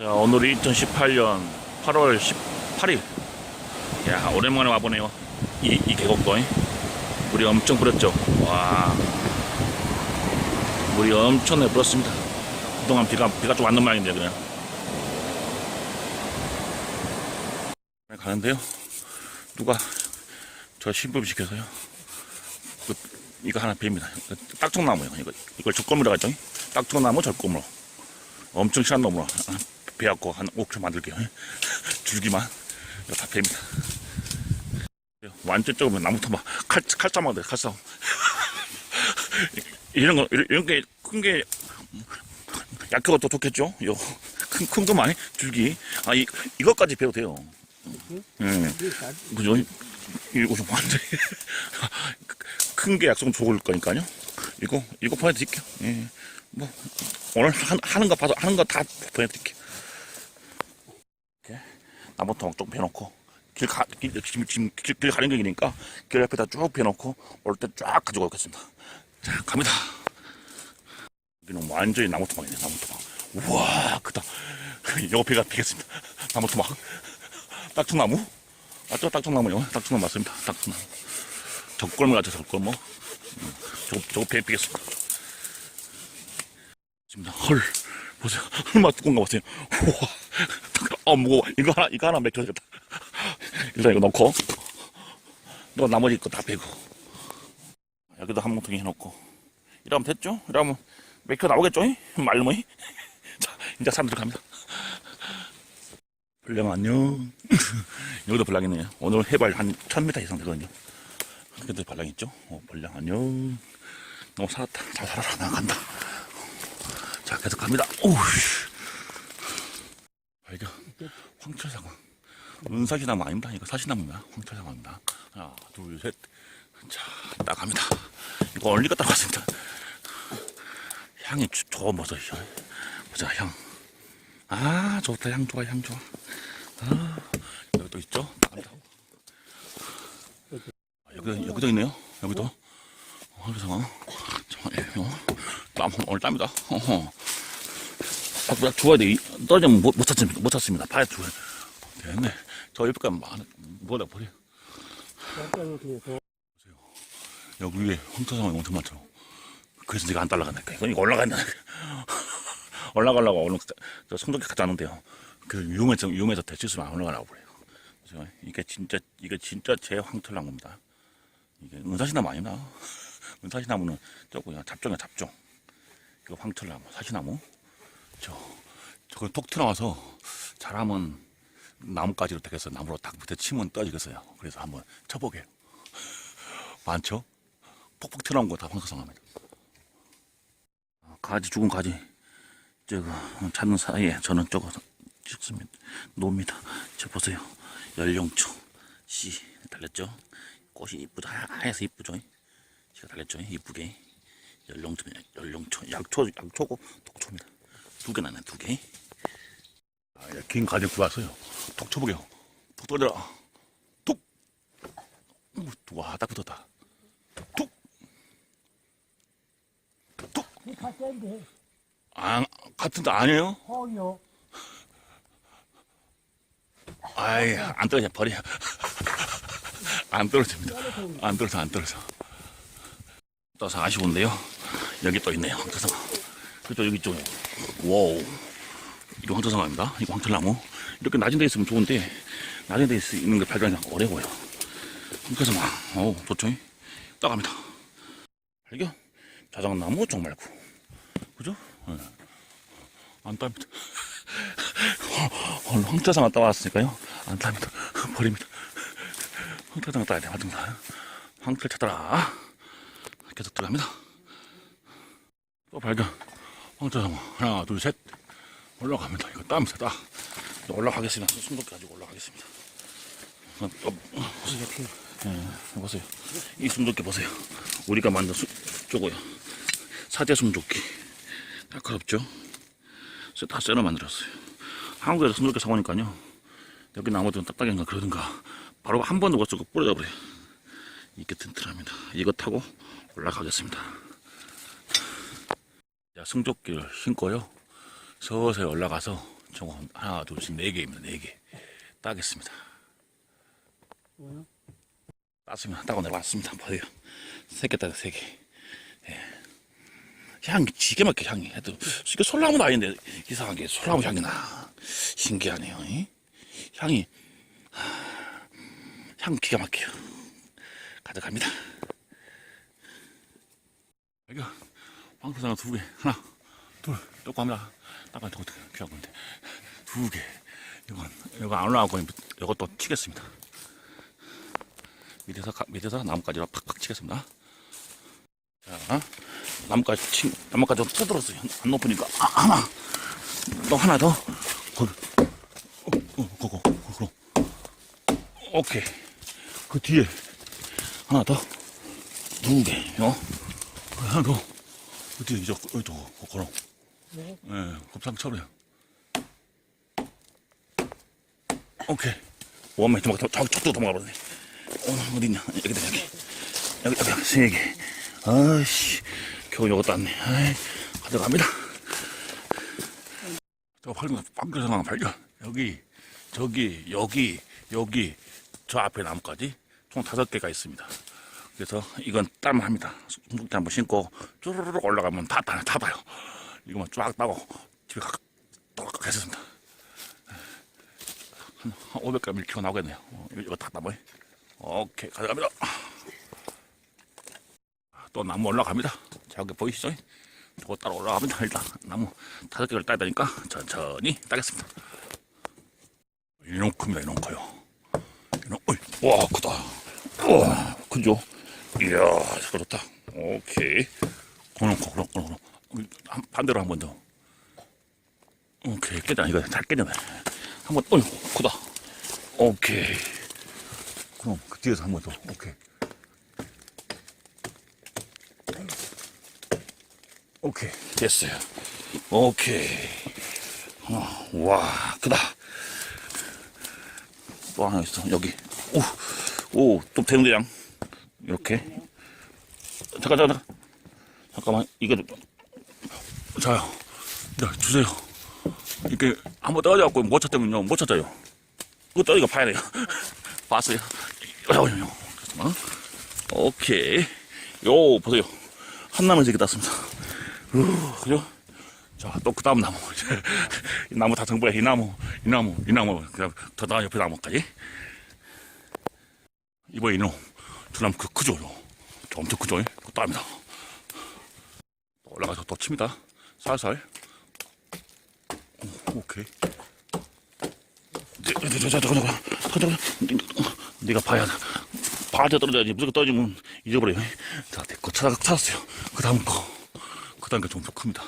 자, 오늘이 2018년 8월 18일. 야, 오랜만에 와보네요. 이, 이 계곡도. 잉? 물이 엄청 불었죠. 와. 물이 엄청나게 불었습니다. 그동안 비가, 비가 좀 왔는 모양인데, 그냥. 네, 가는데요. 누가 저 신부 시켜서요. 그, 이거 하나 뱀니다. 딱종나무요. 이거, 이걸 적골무라 하죠. 딱종나무 적골무. 엄청 심한 놈으로 아, 배갖고 한 5kg 만들게요. 줄기만. 이거 다 뱀니다. 완전 적으면 나무부터 막 칼, 칼싸움 하대, 칼싸움. 이런 거, 이런, 게, 큰 게, 약효가 더 좋겠죠? 요, 큰, 큰 거만, 줄기. 아, 이, 이것까지 배워도 돼요. 예. 그죠? 이거 좀 완전히. 큰게 약속은 좋을 거니까요. 이거, 이거 보내드릴게요. 예. 뭐, 오늘 하, 하는 거 봐서, 하는 거 다 보내드릴게요. 나무통 좀 빼놓고, 길 가, 길, 지금, 지금 길, 길 가는 길이니까, 길 옆에다 쭉 빼놓고, 올 때 쫙 가지고 오겠습니다. 자, 갑니다. 여기는 완전히 나무토막이네, 나무토막. 우와, 크다. 옆에가 피겠습니다. 나무토막. 딱통나무? 맞죠? 딱통나무요. 딱통나무 맞습니다. 딱통나무. 적골무 같죠, 적골무. 음, 저거, 저거 배 피겠습니다. 헐, 보세요. 얼마나 두꺼운가 보세요. 우와, 어, 무거워. 이거 하나, 이거 하나 맥혀야 되겠다. 일단 이거 넣고, 또 나머지 거 다 빼고. 여기도 한 뭉텅이 해놓고. 이러면 됐죠? 이러면 맥혀 나오겠죠? 말름이? 자, 이제 사람들 갑니다. 불량 안녕. 여기도 불량 있네요. 오늘 해발 한 1000m 이상 되거든요. 그래도 불량 있죠? 어, 불량 안녕. 너무 살았다. 잘 살아라. 나 간다. 자, 계속 갑니다. 오우 씨. 발견. 황철사과. 은사시나무 아닙니다. 이거 사시나무입니다. 황철사과입니다. 하나, 둘, 셋. 자, 딱 갑니다. 이거 얼리 갔다 왔습니다. 향이 조- 좋은 버섯. 보자, 향. 아, 좋다. 향 좋아, 향 좋아. 아, 여기 또 있죠? 나갑니다. 아, 여기, 여기도 있네요. 여기도. 황철사과. 잠깐만, 이거. 땀, 오늘 땀이다. 어허. 아, 약 주워야 돼. 이- 떨어지면 못, 못 찾습니다. 못 찾습니다. 파야 주워야 됐네. 저 옆에까지 많은, 뭐다 버려. 여기 위에 황토상이 엄청 많죠. 그래서 내가 안 따라간다니까. 이거 이거 올라간다. 올라가려고 오늘 저 성적이 갖다 놨는데요. 그 위험해서, 위험해서 대치수면 안 올라가라고 그래요. 그래서 이게 진짜, 이게 진짜 제 황털나무입니다. 이게 은사시나무 아니나? 은사시나무는 저거야. 잡종이야, 잡종. 이거 황털나무, 사시나무. 저, 저걸 톡 튀어나와서 잘하면 나뭇가지로 되겠어. 나무로 딱 밑에 치면 떠지겠어요. 그래서 한번 쳐보게요. 많죠? 폭폭 튀어나온 거 다 황사상합니다. 가지, 죽은 가지. 저거, 찾는 사이에 저는 저거 찍습니다. 놉니다. 저 보세요. 연령초. 씨, 달렸죠? 꽃이 이쁘죠? 하얘서 이쁘죠? 씨가 달렸죠? 이쁘게. 연령초, 연령초. 약초, 약초고 독초입니다. 두 개 나네, 두 개. 아, 야, 긴 가지 구웠어요. 톡 쳐보게요. 톡 떨어져라. 톡! 우, 와, 딱 붙었다. 톡! 톡! 아, 같은데 아니에요? 허요 아이, 안 떨어져, 버려. 안 떨어집니다. 안 떨어져, 안 떨어져. 떠서 아쉬운데요. 여기 또 있네요, 황토상 어. 그쪽, 여기 있죠. 와우. 이거 황토상어입니다. 이거 황털나무. 이렇게 낮은 데 있으면 좋은데, 낮은 데 있- 있는 게 발견이 어려워요. 황토상어. 어우, 좋죠? 따갑니다. 발견. 자작나무 쪽 말고. 그죠? 예. 안 땁니다. 오늘 황태상 갔다 왔으니까요. 안 탑니다. 버립니다. 황태상 따야 돼, 맞습니다. 황태를 찾아라. 계속 들어갑니다. 또 발견. 황태상 하나, 둘, 셋. 올라갑니다. 이거 땀니다, 땀. 이제 올라가겠습니다. 숨도끼 가지고 올라가겠습니다. 어, 또, 보세요. 예, 보세요. 이 숨도끼 보세요. 우리가 만든 수, 저거요. 사제 숨도끼. 날카롭죠? 다 쇠로 만들었어요. 한국에서 손쉽게 사오니까요. 여기 나무들은 딱딱한가 그러든가 바로 한번 넣어서 뿌려져 버려요. 이게 튼튼합니다. 이거 타고 올라가겠습니다. 자, 승조끼를 신고요. 서서히 올라가서 저거 하나, 둘, 셋, 네 개입니다. 네 개. 따겠습니다. 땄습니다. 따고 내려왔습니다. 보세요. 세개 따다 세 개. 예. 향이 지게 막혀 향이. 해도 이게 솔나무도 아닌데 이상하게 솔나무 향이 나. 신기하네요. 이? 향이 하, 향 기가 막혀요. 가져갑니다. 여기 황토상어 두 개. 하나, 둘, 조금합니다. 딱한 저것도 귀한 건데. 두 개. 이건, 이거 안 올라가고, 이것도 치겠습니다. 밑에서, 가- 밑에서 나뭇가지로 팍팍 치겠습니다. 자, 나뭇가지 치, 나뭇가지 좀 뜯어졌어요. 안 높으니까. 아, 하나. 또 하나 더. 거기. 어, 어, 그거, 그거. 오케이. 그 뒤에. 하나 더. 두 개. 어? 그 하나 더. 그 뒤에, 저, 어, 저, 그, 그럼. 예, 곱상처럼요. 오케이. 원맨 도망가, 저, 저쪽 도망가버렸네. 어, 어딨냐? 여기다, 여기. 여기, 여기, 세 개. 아이씨, 겨우 요거 땄네. 아이, 가져갑니다. 저 발견, 빵그릇 하나 발견. 여기, 저기, 여기, 여기, 저 앞에 나무까지 총 다섯 개가 있습니다. 그래서 이건 딸만 합니다. 숨죽대 한번 신고 쭈르륵 올라가면 다 타요, 다 타요. 이거만 쫙 따고 집에 가, 가겠습니다. 한 500g 1kg 나오겠네요. 어, 이거, 다 따고. 오케이, 가져갑니다. 또 나무 올라갑니다. 저기 보이시죠? 저거 따라 올라갑니다. 일단 나무 다섯 개를 따야 되니까 천천히 따겠습니다. 이놈 큽니다. 이놈 커요. 이놈, 어이, 와 크다. 와 크죠? 이야 좋다. 오케이. 그럼 그럼 그럼 그럼 한- 반대로 한 번 더. 오케이 깨잖아 이거 잘 깨잖아. 한번 어이 크다. 오케이. 그럼 그 뒤에서 한 번 더. 오케이. 오케이 됐어요. 오케이. 어, 와 크다. 또 하나 있어 여기. 오, 오, 또 대웅대장 이렇게. 잠깐 잠깐 잠깐. 잠깐만 이거 좀- 자요. 야 주세요. 이렇게 한번 떠져갖고 못 찾으면요 못 찾아요. 그거 떠니까 봐야 돼요. 봤어요. 잠깐만요. 잠깐만. 오케이. 요 보세요. 한 나무 이렇게 땄습니다. 우, 그죠? 자, 또 그 다음 나무. 이 나무 다 정보야. 이 나무, 이 나무, 이 나무. 그 다음, 더 나아 옆에 나무까지. 이번에 이놈. 저남 그 크죠? 엄청 크죠? 그 땀이다. 올라가서 더 칩니다. 살살. 오, 오케이. 잠깐만, 잠깐만. 네가 봐야 바지 떨어져야지. 무조건 떨어지면 잊어버려요. 자, 내거 찾아, 찾았어요. 그 다음 거. 그 다음 게 좀더 큽니다.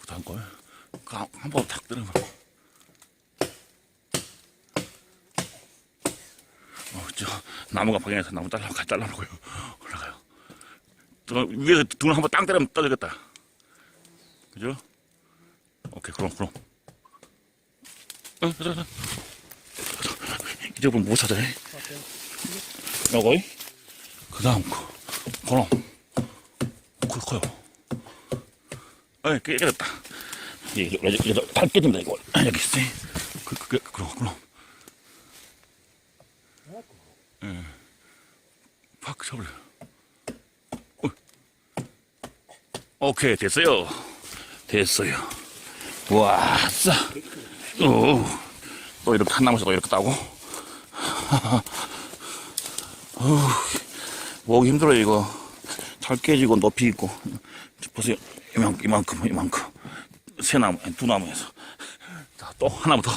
그 다음 걸. 한번탁 때리면. 저, 나무가 방향에서 나무 같이 잘라놓고요. 올라가요. 저 위에서 등을 한번 땅 때리면 떨어지겠다. 그죠? 오케이, 그럼, 그럼. 어. 이제 보면 못 찾아요. 요거, 그 다음 거. 그럼. 커, 커요. 아, 깨, 깨졌다. 예, 이게, 이게, 이게, 다 깨진다, 이거. 아, 여기 있어. 그, 그, 그, 그럼, 그럼. 예. 팍 쳐버려. 어. 오케이, 됐어요. 됐어요. 와, 싸. 오. 또 이렇게 한 나무씩 또 이렇게 따고. 어우, 힘들어요, 이거. 잘 깨지고 높이 있고. 보세요. 이만큼, 이만큼, 이만큼. 세 나무, 두 나무에서. 자, 또 하나부터.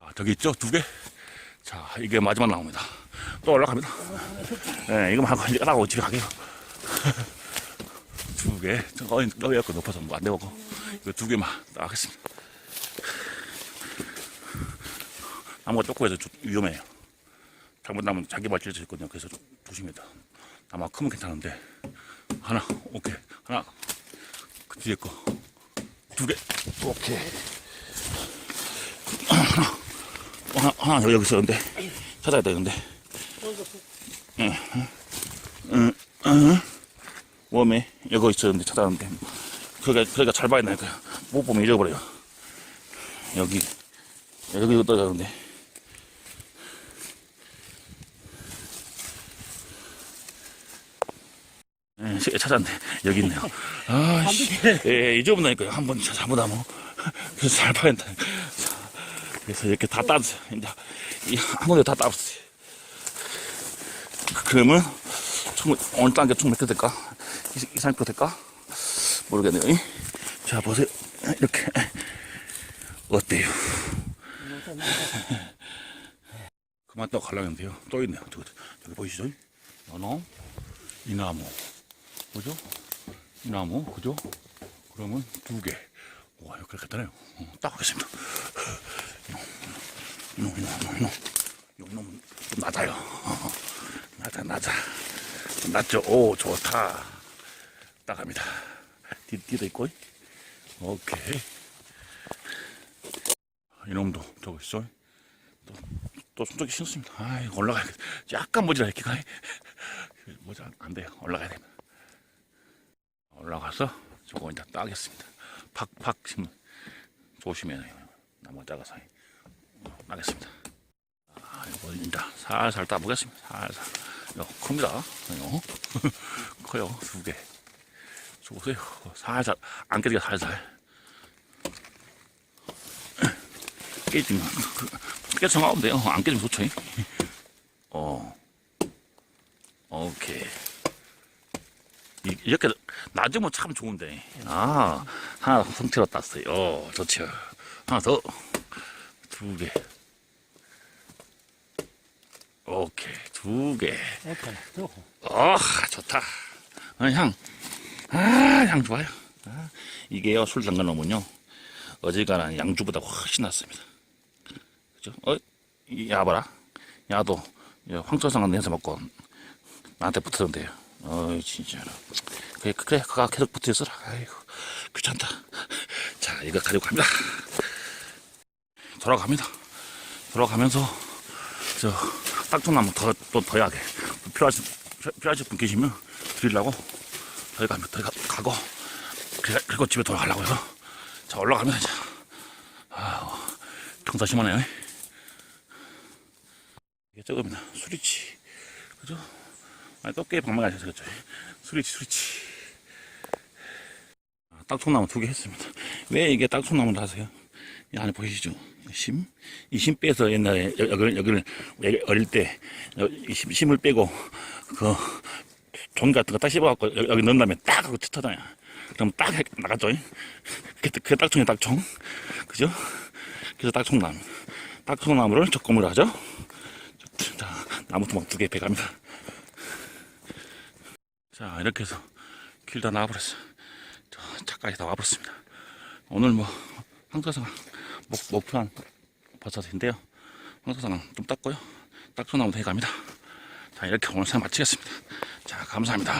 아, 저기 있죠? 두 개? 자, 이게 마지막 나무입니다. 또 올라갑니다. 예, 이거만 하고 이제 하고 집에 가게요. 두 개. 저, 어, 여기 갖고 높아서 뭐안 되고. 이거 두 개만 따겠습니다. 나무가 조그매서 좀 위험해요. 잘못하면 자기 발질 수 있거든요. 그래서 좀 조심해야 돼. 나무가 크면 괜찮은데. 하나, 오케이. 하나. 그 뒤에 거. 두 개. 오케이. 하나. 하나, 하나 여기 있었는데. 찾아야 되는데. 응, 응, 응. 웜에 여기 있었는데 찾았는데. 그러니까, 그러니까 잘 봐야 되니까. 못 보면 잊어버려요. 여기, 여기도 떨어졌는데. 예, 시- 찾았네. 여기 있네요. 아, 씨. 예, 잊어본다니까요. 한번 잘못 하면. 그래서 잘 파인다. 그래서 이렇게 다 따졌어요. 이제, 이한 군데 다 따봤어요. 그러면, 총, 오늘 딴게 총 몇 개 될까? 2, 30개 될까? 모르겠네요. 이. 자, 보세요. 이렇게. 어때요? 그만 또 가려는데요. 또 있네요. 저기, 저기 보이시죠? 연어, 이 나무. 그죠? 이 나무, 그죠? 그러면 두 개. 와, 이거 그렇게 되네요. 어, 딱 하겠습니다. 이놈, 이놈, 이놈, 이놈. 이놈, 좀 낮아요. 어, 낮아, 낮아. 낮죠? 오, 좋다. 뒤, 뒤도 있고. 오케이. 이놈도 저거 있어. 또, 또 손톱이 신습니다. 아이, 올라가야겠다. 약간 모자라, 이렇게 가. 모자 안- 안 돼요. 올라가야 됩니다. 올라가서 저거 이제 따겠습니다. 팍팍 심는 조심해야 돼요. 나무 작아서 어, 따겠습니다. 아, 이거 이제 살살 따보겠습니다. 살살. 이거 큽니다. 이거 커요. 두 개. 저 보세요. 살살 안 깨지게 살살. 깨지면 깨 정하면 돼요. 안 깨지면 좋죠. 어. 오케이. 이- 이렇게 낮으면 참 좋은데. 아, 하나 성체로 땄어요. 어, 좋죠. 하나 더. 두 개. 오케이. 두 개. 어, 좋다. 어, 향. 아, 향 좋아요. 아, 이게요, 술 담가 놓으면요. 어지간한 양주보다 훨씬 낫습니다. 그죠? 어, 이 야봐라. 야도 황초상한 냄새 맡고 나한테 붙었는데요. 어이, 진짜로. 그래, 그래, 그가 계속 붙어 있어라. 아이고, 귀찮다. 자, 이거 가지고 갑니다. 돌아갑니다. 돌아가면서, 저, 딱통나무 더, 또더 하게. 필요하신, 필요하신 분 계시면 드리려고 더 가면 더 가, 가고, 그리고 집에 돌아가려고요. 자, 올라갑니다, 이제. 아우, 경사 심하네요. 이게 저겁니다. 수리치. 그죠? 아니, 또꽤 방망하셔서 그렇죠. 수리치, 수리치. 아, 딱총나무 두 개 했습니다. 왜 이게 딱총나무를 하세요? 이 안에 보이시죠? 심? 이 심 빼서 옛날에 여- 여기를, 여기를 왜 어릴 때, 심을 빼고, 그, 종이 같은 거 딱 씹어갖고 여- 여기 넣은 다음에 딱 하고 튀어나요. 그럼 딱 해- 나갔죠? 그게, 그게 딱총이 딱총. 그죠? 그래서 딱총나무. 딱총나무를 적공을 하죠? 자, 나무 토막 두개 배갑니다. 자, 이렇게 해서 길 다 나와버렸어요. 저 차까지 다 와버렸습니다. 오늘 뭐, 황사상 목, 목표한 버섯인데요. 황사상 좀 땄고요. 딱소나무 도 해갑니다. 자, 이렇게 오늘 상 마치겠습니다. 자, 감사합니다.